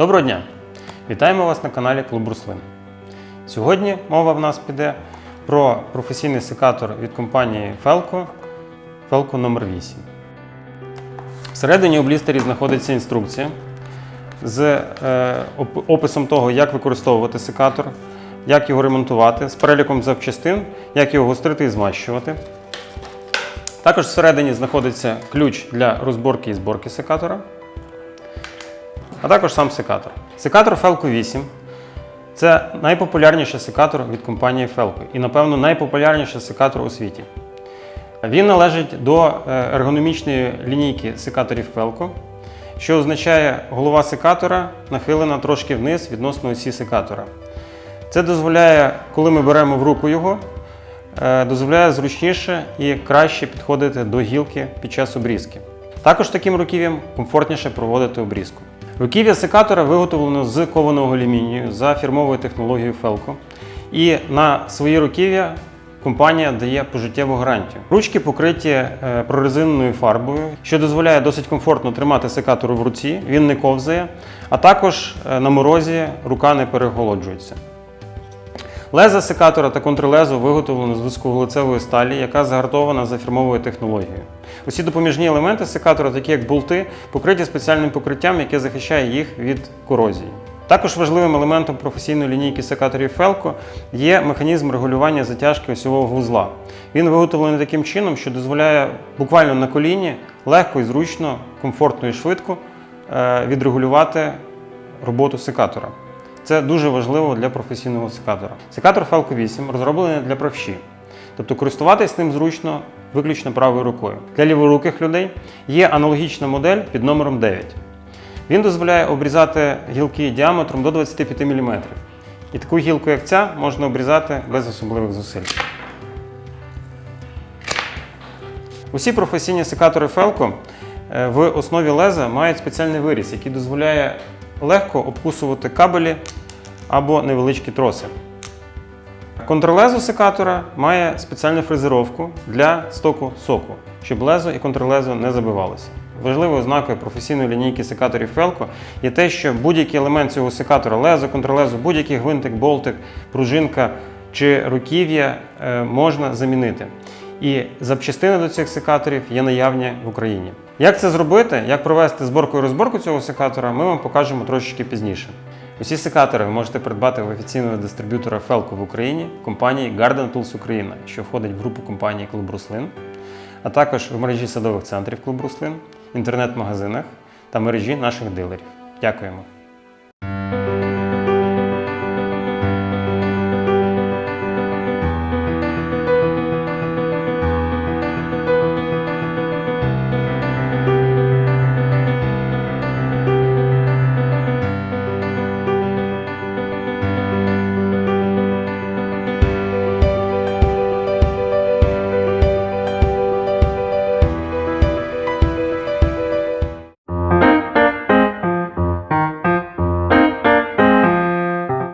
Доброго дня! Вітаємо вас на каналі Клуб Руслин. Сьогодні мова в нас піде про професійний секатор від компанії Felco Felco номер 8 Всередині у блістері знаходиться інструкція з е, описом того, як використовувати секатор, як його ремонтувати, з переліком запчастин, як його гострити і змащувати. Також всередині знаходиться ключ для розборки і зборки секатора, а також сам секатор. Секатор Felco 8 це найпопулярніший секатор від компанії Felco і, напевно, найпопулярніший секатор у світі. Він належить до е, ергономічної лінійки секаторів Felco, що означає, голова секатора нахилена трошки вниз відносно осі секатора. Це дозволяє, коли ми беремо в руку його, е, дозволяє зручніше і краще підходити до гілки під час обрізки. Також таким руків'ям комфортніше проводити обрізку. Руків'я секатора виготовлено з кованого алюмінію за фірмовою технологією Felco. І на свої руків'я компанія дає пожиттєву гарантію. Ручки покриті е, прорезиненою фарбою, що дозволяє досить комфортно тримати секатор в руці, він не ковзає, а також е, на морозі рука не переголоджується. Леза секатора та контрлезо виготовлено з високовуглецевої сталі, яка загартована за фірмовою технологією. Усі допоміжні елементи секатора, такі як болти, покриті спеціальним покриттям, яке захищає їх від корозії. Також важливим елементом професійної лінійки секаторів Felco є механізм регулювання затяжки осьового вузла. Він виготовлений таким чином, що дозволяє буквально на коліні легко і зручно, комфортно і швидко е, відрегулювати роботу секатора. Це дуже важливо для професійного секатора. Секатор Felco 8 розроблений для правші, тобто користуватись ним зручно виключно правою рукою. Для ліворуких людей є аналогічна модель під номером 9. Він дозволяє обрізати гілки діаметром до 25 мм. І таку гілку, як ця, можна обрізати без особливих зусиль. Усі професійні секатори Felco е, в основі леза мають спеціальний виріз, який дозволяє легко обкусувати кабелі або невеличкі троси. Контрлезо секатора має спеціальну фрезеровку для стоку соку, щоб лезо і контрлезо не забивалося. Важливою ознакою професійної лінійки секаторів Felco є те, що будь-який елемент цього секатора, лезо, контрлезо, будь-який гвинтик, болтик, пружинка чи руків'я е, можна замінити. І запчастини до цих секаторів є наявні в Україні. Як це зробити, як провести зборку і розборку цього секатора, ми вам покажемо трошечки пізніше. Усі секатори ви можете придбати в офіційного дистриб'ютора Felco в Україні компанії Garden Tools Україна, що входить в групу компанії Клуб Руслин, а також в мережі садових центрів Клуб Руслин, інтернет-магазинах та мережі наших дилерів. Дякуємо!